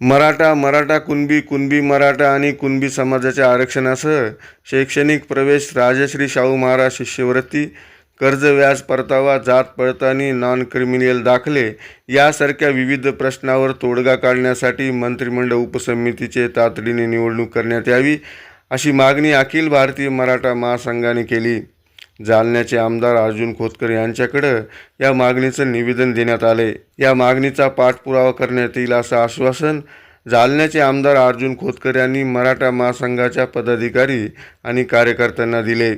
मराठा मराठा कुणबी कुणबी मराठा आणि कुणबी समाजाच्या आरक्षणासह शैक्षणिक प्रवेश राजश्री शाहू महाराज शिष्यवृत्ती कर्ज व्याज परतावा जात पडताळणी नॉन क्रिमिनल दाखले यासारख्या विविध प्रश्नावर तोडगा काढण्यासाठी मंत्रिमंडळ उपसमितीचे तातडीने निवडणूक करण्यात यावी अशी मागणी अखिल भारतीय मराठा महासंघाने केली. जालन्याचे आमदार अर्जुन खोतकर यांच्याकडं या मागणीचं निवेदन देण्यात आले. या मागणीचा पाठपुरावा करण्यात येईल असं आश्वासन जालन्याचे आमदार अर्जुन खोतकर यांनी मराठा महासंघाच्या पदाधिकारी आणि कार्यकर्त्यांना दिले.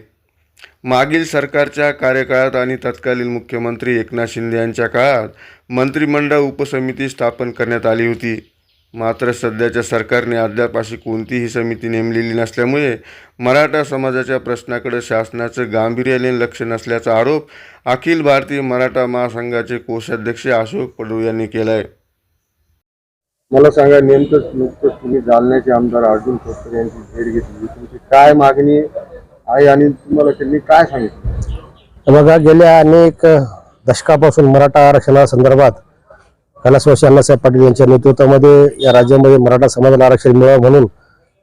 मागील सरकारच्या कार्यकाळात आणि तत्कालीन मुख्यमंत्री एकनाथ शिंदे यांच्या काळात मंत्रिमंडळ उपसमिती स्थापन करण्यात आली होती. मात्र सध्याच्या सरकारने अद्याप अशी कोणतीही समिती नेमलेली नसल्यामुळे मराठा समाजाच्या प्रश्नाकडे शासनाचं गांभीर्याने लक्ष नसल्याचा आरोप अखिल भारतीय मराठा महासंघाचे कोषाध्यक्ष अशोक पडू यांनी केला आहे मला सांगा नेमकंच नुकतंच तुम्ही जालन्याचे आमदार अर्जुन खोतकर यांची भेट घेतली. तुमची काय मागणी आहे आणि तुम्हाला त्यांनी काय सांगितलं? बघा गेल्या अनेक दशकापासून मराठा आरक्षणासंदर्भात कैलासवासी अण्णासाहेब पाटील यांच्या नेतृत्वामध्ये या राज्यामध्ये मराठा समाजाला आरक्षण मिळावं म्हणून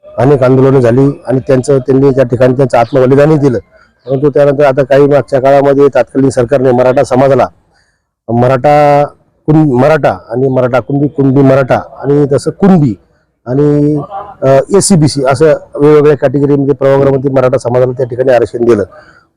अनेक आंदोलनं झाली आणि त्यांचं त्यांनी त्या ठिकाणी त्यांचं आत्मबलिदानही दिलं. परंतु त्यानंतर आता काही मागच्या काळामध्ये तत्कालीन सरकारने मराठा समाजाला मराठा कुण मराठा आणि मराठा कुणबी कुणबी मराठा आणि तसं कुणबी आणि ए सी बी सी असं वेगवेगळ्या कॅटेगरीमध्ये प्रवर्गामध्ये मराठा समाजाला त्या ठिकाणी आरक्षण दिलं.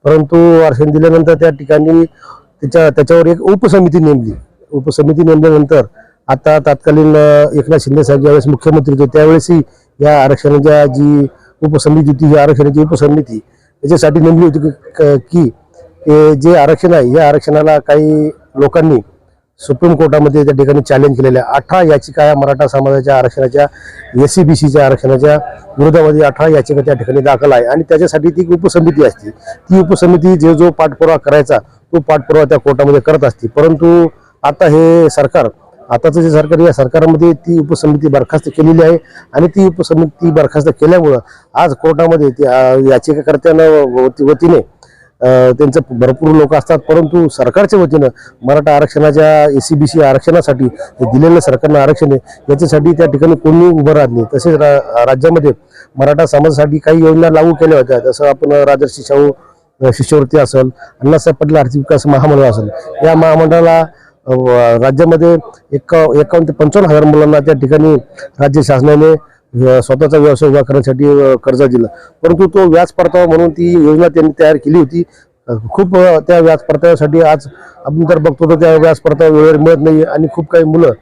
परंतु आरक्षण दिल्यानंतर त्या ठिकाणी त्याच्या त्याच्यावर एक उपसमिती नेमली. उपसमिती नेमल्यानंतर आता तत्कालीन एकनाथ शिंदे साहेब ज्यावेळेस मुख्यमंत्री होते त्यावेळेसही या आरक्षणाच्या जी उपसमिती होती ही आरक्षणाची उपसमिती याच्यासाठी नेमली होती की- क- की जे आरक्षण आहे या आरक्षणाला काही लोकांनी सुप्रीम कोर्टामध्ये त्या ठिकाणी चॅलेंज केलेल्या अठरा याचिका या मराठा समाजाच्या आरक्षणाच्या एस सी बी सीच्या आरक्षणाच्या विरोधामध्ये अठरा याचिका त्या ठिकाणी दाखल आहे. आणि त्याच्यासाठी ती एक उपसमिती असते. ती उपसमिती जे जो पाठपुरावा करायचा तो पाठपुरावा त्या कोर्टामध्ये करत असते. परंतु आता हे सरकार आताचं जे सरकार या सरकारमध्ये ती उपसमिती बरखास्त केलेली आहे आणि ती उपसमिती बरखास्त केल्यामुळं आज कोर्टामध्ये ती याचिकाकर्त्यांना वतीने त्यांचं भरपूर लोक असतात परंतु सरकारच्या वतीनं मराठा आरक्षणाच्या ए सी बी सी आरक्षणासाठी दिलेलं सरकारनं आरक्षण आहे याच्यासाठी त्या ठिकाणी कोणी उभं राहत नाही. तसेच रा- राज्यामध्ये मराठा समाजासाठी काही योजना लागू केल्या होत्या जसं आपण राजर्षी शाहू शिष्यवृत्ती असेल अण्णासाहेब पाटील आर्थिक विकास महामंडळ असेल या महामंडळाला राज्यामध्ये एक एकावन्न ते पंचावन्न हजार मुलांना त्या ठिकाणी राज्य शासनाने स्वतःचा व्यवसाय उभा करण्यासाठी कर्ज दिलं. परंतु तो व्याज परतावा म्हणून ती योजना त्यांनी तयार केली होती. खूप त्या व्याज परताव्यासाठी आज आपण तर बघतो तर त्या व्याज परतावा वेळेवर मिळत नाही आणि खूप काही मुलं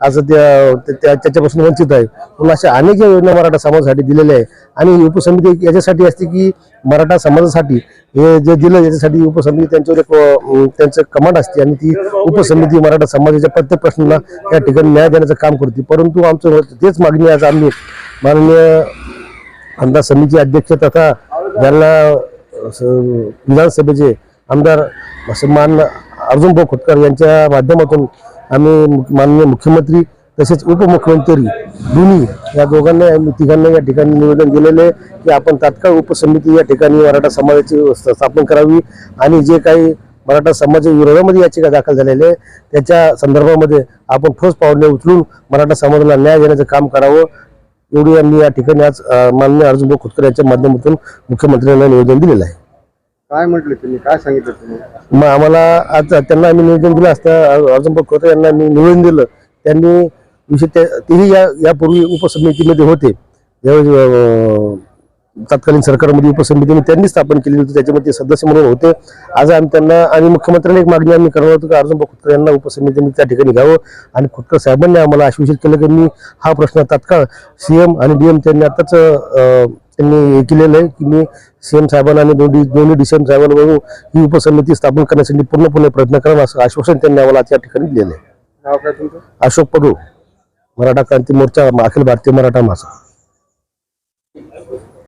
आज त्या त्या- त्याच्यापासून वंचित आहे. पण अशा अनेक योजना मराठा समाजासाठी दिलेल्या आहे आणि उपसमिती याच्यासाठी असते की मराठा समाजासाठी हे जे दिलं याच्यासाठी उपसमिती त्यांच्यावर एक त्यांचं कमांड असते. आणि ती उपसमिती मराठा समाजाच्या प्रत्येक प्रश्नाला त्या ठिकाणी न्याय देण्याचं काम करते. परंतु आमचं तेच मागणी आज आम्ही माननीय आमदार समिती अध्यक्ष तथा ज्यांना विधानसभेचे आमदार असं मान अर्जुन भाऊ खोतकर यांच्या माध्यमातून आम्ही माननीय मुख्यमंत्री तसेच उपमुख्यमंत्री दोन्ही या दोघांना तिघांना या ठिकाणी निवेदन दिलेले आहे की आपण तात्काळ उपसमिती या ठिकाणी मराठा समाजाची स्थापन करावी आणि जे काही मराठा समाज विरोधामध्ये याचिका दाखल झालेल्या आहे त्याच्या संदर्भामध्ये आपण ठोस पावले उचलून मराठा समाजाला न्याय देण्याचं काम करावं. एवढी आम्ही या ठिकाणी आज माननीय अर्जुन खोतकर यांच्या माध्यमातून मुख्यमंत्र्यांना निवेदन दिलेलं आहे. काय म्हटले तुम्ही? काय सांगितलं तुम्ही? मग आम्हाला आज त्यांना आम्ही निवेदन दिलं असतं. अर्जुन भाऊ यांना मी निवेदन दिलं. त्यांनी विषय तेही या यापूर्वी उपसमितीमध्ये होते. ज्यावेळी तत्कालीन सरकारमध्ये उपसमितीने त्यांनी स्थापन केली होती. त्याच्यामध्ये सदस्य म्हणून होते. आज आम्ही त्यांना आणि मुख्यमंत्र्यांनी एक मागणी आम्ही करणार होतो की अर्जुन खुटकर यांना उपसमितीने त्या ठिकाणी घ्यावं आणि खुटकर साहेबांनी आम्हाला आश्वासित केलं की मी हा प्रश्न तात्काळ सीएम आणि डीएम त्यांनी आताच त्यांनी हे केलेलं आहे की मी सीएम साहेबांना आणि दोन्ही दोन्ही डीसीएम साहेबांबरोबर ही उपसमिती स्थापन करण्यासाठी पूर्णपणे प्रयत्न करा असं आश्वासन त्यांनी आम्हाला त्या ठिकाणी दिलेलं आहे. अशोक पडू मराठा क्रांती मोर्चा अखिल भारतीय मराठा महासंघ.